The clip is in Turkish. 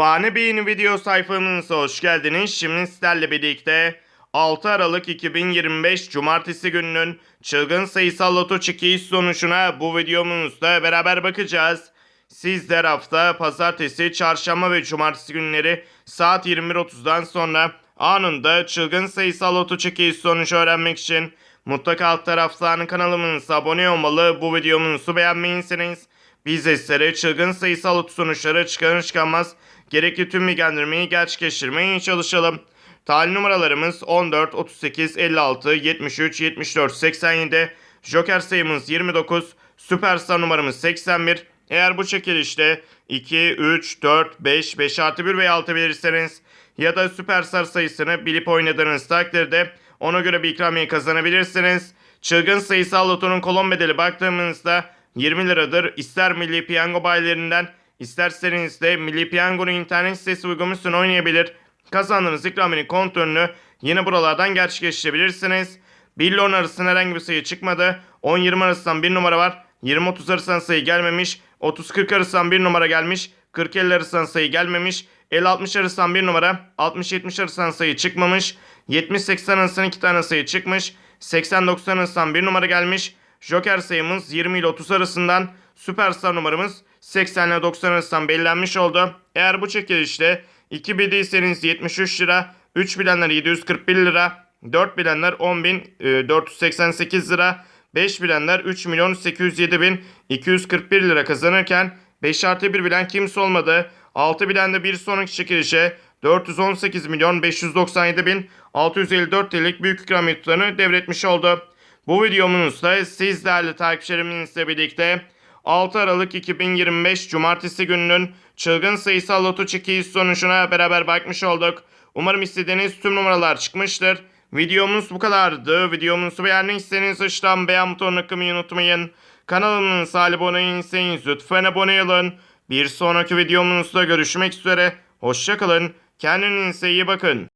Fani Bey'in video sayfamıza hoş geldiniz. Şimdi sizlerle birlikte 6 Aralık 2025 Cumartesi gününün çılgın sayısal loto çekiliş sonucuna bu videomuzda beraber bakacağız. Sizler hafta pazartesi, çarşamba ve cumartesi günleri saat 21.30'dan sonra anında çılgın sayısal loto çekiliş sonucu öğrenmek için mutlaka alt taraftan kanalımıza abone olmalı. Bu videomuzu beğenmeyinseniz biz sizlere çılgın sayısal loto sonuçları çıkarır çıkanmaz gerekli tüm bilgilendirmeyi gerçekleştirmeye çalışalım. Talih numaralarımız 14, 38, 56, 73, 74, 87, Joker sayımız 29, Süperstar numaramız 81. Eğer bu çekilişte 2, 3, 4, 5, 5 artı 1 veya 6 verirseniz ya da Süperstar sayısını bilip oynadığınız takdirde ona göre bir ikramiye kazanabilirsiniz. Çılgın sayısal lotonun kolon bedeli baktığımızda 20 liradır. İster Milli Piyango bayilerinden isterseniz de Milli Piyango'nun internet sitesi uygulamasını oynayabilir. Kazandığınız ikraminin kontrolünü yine buralardan gerçekleştirebilirsiniz. 1 ile 10 arasında herhangi bir sayı çıkmadı. 10-20 arasından bir numara var. 20-30 arasından sayı gelmemiş. 30-40 arasından bir numara gelmiş. 40-50 arasından sayı gelmemiş. 50-60 arasından bir numara. 60-70 arasından sayı çıkmamış. 70-80 arasından iki tane sayı çıkmış. 80-90 arasından bir numara gelmiş. Joker sayımız 20 ile 30 arasından. Süperstar numaramız 80 ile 90 arasından belirlenmiş oldu. Eğer bu çekilişte 2 bildiyseniz 73 lira, 3 bilenler 741 lira, 4 bilenler 10.488 lira, 5 bilenler 3 milyon 807 bin 241 lira kazanırken 5 artı 1 bilen kimse olmadı. 6 bilen de bir sonraki çekilişe 418 milyon 597 bin 654 TL'lik büyük ikramiye tutarını devretmiş oldu. Bu videomuzda siz değerli takipçilerimizle birlikte 6 Aralık 2025 Cumartesi gününün çılgın sayısal loto çekiliş sonucuna beraber bakmış olduk. Umarım istediğiniz tüm numaralar çıkmıştır. Videomuz bu kadardı. Videomuzu beğendiyseniz aşağıdan beğen butonuna tıklamayı unutmayın. Kanalımıza abone değilseniz lütfen abone olun. Bir sonraki videomuzda görüşmek üzere. Hoşçakalın. Kendinize iyi bakın.